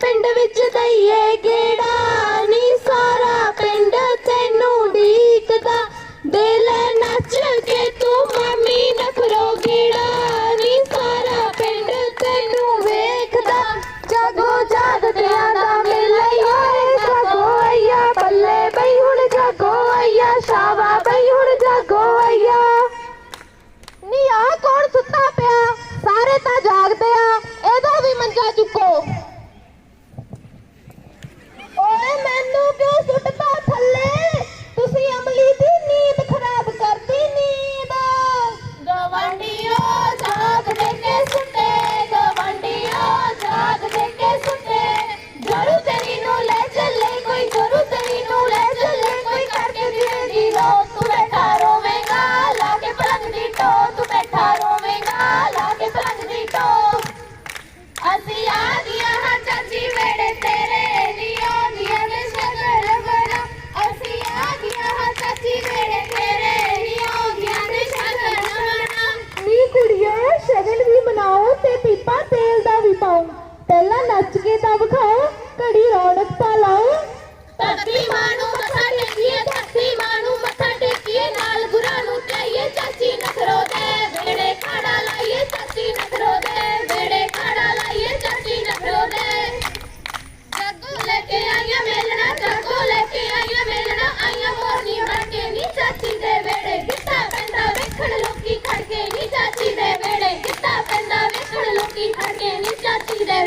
ਪਿੰਡ ਵਿੱਚ ਦਈਏ ਗੇੜਾ, ਨੀ ਸਾਰਾ ਪਿੰਡ ਤੈਨੂੰ ਢੀਕਦਾ। ਦੇ ਲੈ ਨੱਚ ਕੇ ਤੂੰ ਮਾਮੀ ਨਖਰੋ ਗੇੜਾ, ਨੀ ਸਾਰਾ ਪਿੰਡ ਤੈਨੂੰ ਵੇਖਦਾ। ਜਾਗੋ ਜਾਗਦਿਆਂ ਦਾ ਮੇਲਾ ਓਏ, ਜਾਗੋ ਆਇਆ ਬੱਲੇ ਬਈ, ਹੁਣ ਜਾਗੋ ਆਇਆ ਸ਼ਾਵਾ ਬਈ, ਹੁਣ ਜਾਗੋ ਆਇਆ ਨੀ ਆ ਕੌਣ ਸੁੱਤਾ ਪਿਆ? ਸਾਰੇ ਤਾਂ ਜਾਗਦੇ ਆ, ਇਹਦਾ ਵੀ ਮੰਜਾ ਚੁੱਕੋ।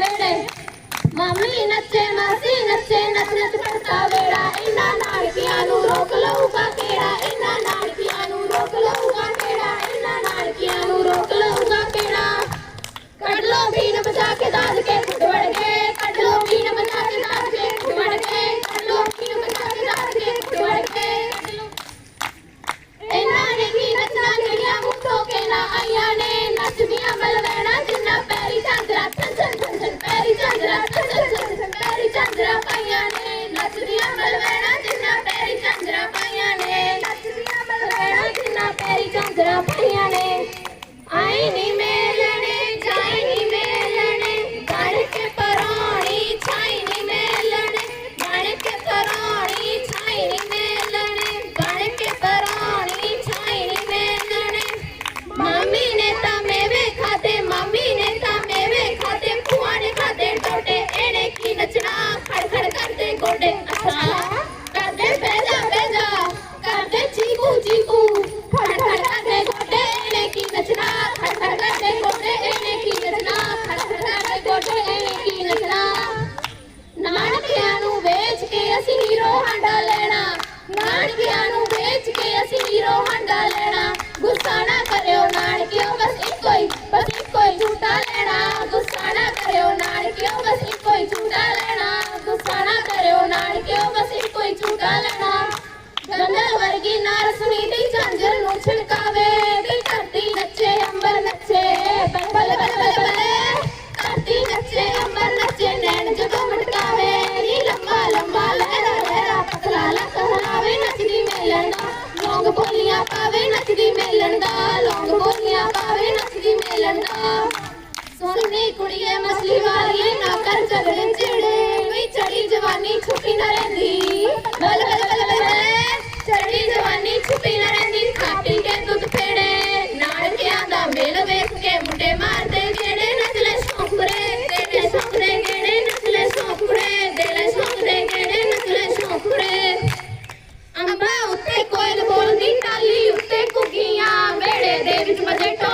ਵੇੜੇ ਮਾਮੀ ਨੱਚੇ, ਮਾਸੀ ਨੱਚੇ, ਨੱਚ ਨੱਚ ਪੜਤਾ ਵੇੜਾ ਇਹਨਾਂ ਨਾਨਕਿਆਂ ਨੂੰ ਰੋਕ ਲਊਗਾ ਕਿਹੜਾ? ਇਹਨਾਂ ਨਾਨਕਿਆਂ ਨੂੰ ਰੋਕ ਲਊਗਾ ਕਿਹੜਾ? ਇਹਨਾਂ ਨਾਨਕਿਆਂ ਨੂੰ ਰੋਕ ਲਊਗਾ ਕਿਹੜਾ? ਕੱਢ ਲੋ ਬੀਨ ਬਚਾ ਕੇ ਦਾਦ ਕੇ ਫੁੱਟ ਵੜ ਗਏ ਪਾਵੇ ਨੱਚਦੀ ਮੇਲਣ ਦਾ ਲੌਂਗ ਬੋਲੀਆਂ ਪਾਵੇ ਨੱਚਦੀ ਮੇਲਣ ਦਾ। ਸੋਹਣੀ ਕੁੜੀਏ ਮਸਲੀ ਵਾਲੀਏ, ਨਾ ਕਰ ਝਗੜੇ ਝਿੜੇ ਵੀ ਚੜੀ ਜਵਾਨੀ ਛੁੱਟੀ ਨਾ ਰਹਿੰਦੀ। ਬਲ ਬਲ बजट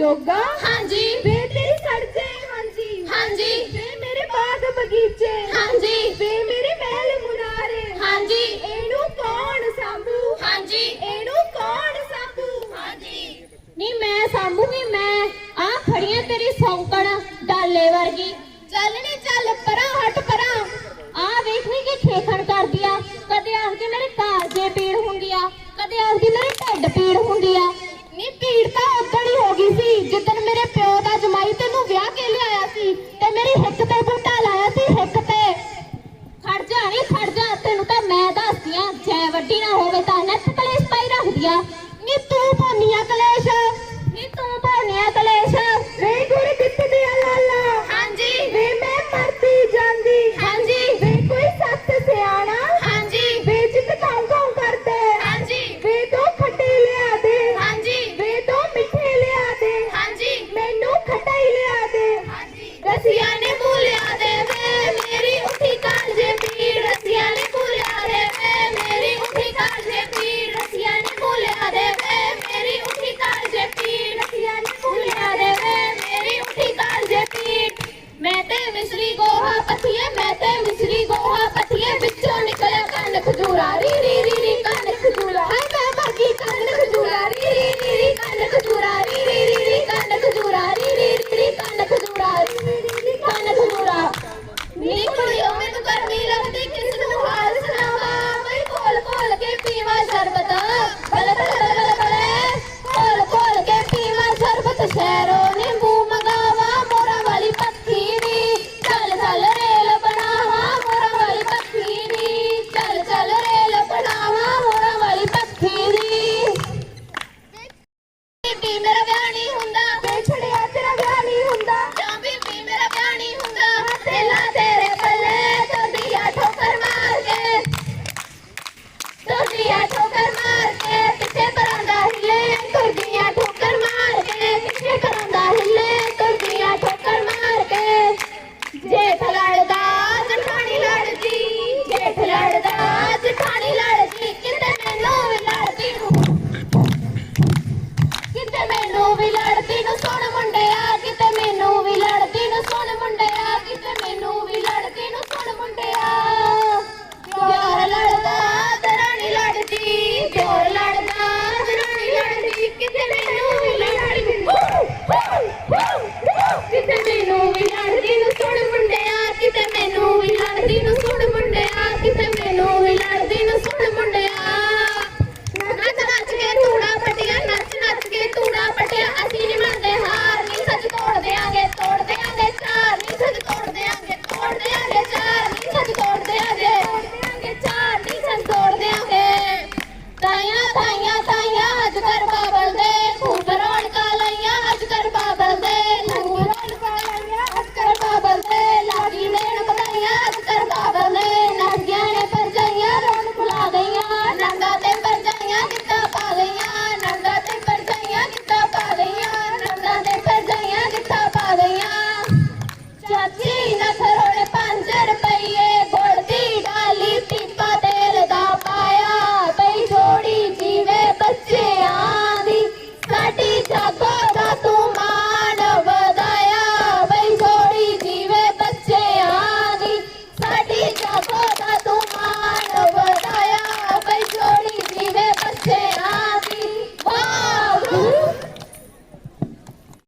ਜੋਗਾ? ਹਾਂਜੀ। ਵੇ ਤੇਰੀ ਸੜਕੇ ਹਾਂਜੀ। ਹਾਂਜੀ। ਵੇ ਮੇਰੇ ਬਾਗ ਬਗੀਚੇ। ਹਾਂਜੀ। ਵੇ ਮੇਰੇ ਮਹਿਲ ਮੁਨਾਰੇ। ਹਾਂਜੀ। ਇਹਨੂੰ ਕੌਣ ਸਾਂਭੂ? ਹਾਂਜੀ। ਇਹਨੂੰ ਕੌਣ ਸਾਂਭੂ? ਹਾਂਜੀ। ਨਹੀਂ ਮੈਂ ਸਾਂਭੂਗੀ ਮੈਂ ਆ ਖੜੀਆਂ ਤੇਰੀ ਸੌਂਕਣ ਡਾਲੇ ਵਰਗੀ। ਚੱਲ ਨੀ ਚੱਲ ਪਰਾਂ ਹਟ ਪਰਾਂ। ਆ ਵੇਖ ਨੀ ਕਿ ਖੇਖਣ ਕਰਦੀ ਆ। ਕਦੇ ਆਖਦੀ ਮੇਰੇ ਕਾਜੇ ਪੀੜ ਹੁੰਦੀ ਆ। ਕਦੇ ਆਖਦੀ ਮੇਰੇ ਢਿੱਡ ਪੀੜ ਹਿੱਕ ਤੇ ਬੂਟਾ ਲਾਇਆ ਸੀ ਹਿੱਕ ਤੇ ਖੜ ਜਾ, ਨਹੀਂ ਖੜ ਜਾ, ਤੈਨੂੰ ਤਾਂ ਮੈਂ ਦੱਸਦੀ ਆ, ਜੈ ਵੱਡੀ ਨਾ ਹੋਵੇ ਤਾਂ ਨੱਥ ਕਲੇਸ਼ ਪਾਈ ਰੱਖਦੀ ਆ। ਨੀ ਤੂੰ ਪਾਉਂਦੀ ਆ ਕਲੇਸ਼। Tchau, tchau.